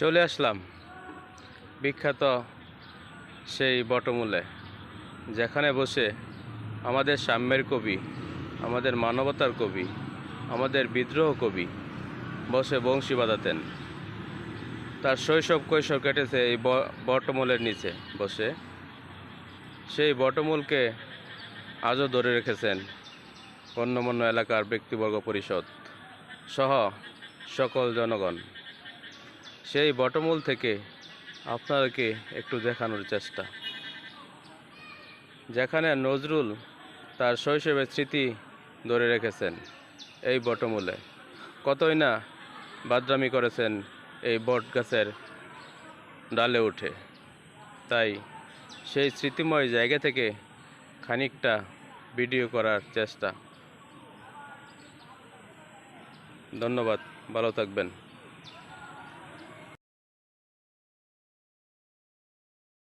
চলে আসলাম বিখ্যাত সেই বটমূলে, যেখানে বসে আমাদের সাম্যের কবি, আমাদের মানবতার কবি, আমাদের বিদ্রোহ কবি বসে বংশী বাজাতেন তার শৈশব কৈশোর কেটেছে এই বটমূলের নিচে বসে। সেই বটমূলকে আজও ধরে রেখেছেন গণ্যমান্য এলাকার ব্যক্তিবর্গ পরিষদ সহ সকল জনগণ। সেই বটমূল থেকে আপনাদেরকে একটু দেখানোর চেষ্টা। যেখানে নজরুল তার শৈশবের স্মৃতি ধরে রেখেছেন এই বটমূলে কতই না বাদরামি করেছেন এই বট গাছের ডালে উঠে। তাই সেই স্মৃতিময় জায়গা থেকে খানিকটা ভিডিও করার চেষ্টা। ধন্যবাদ, ভালো থাকবেন।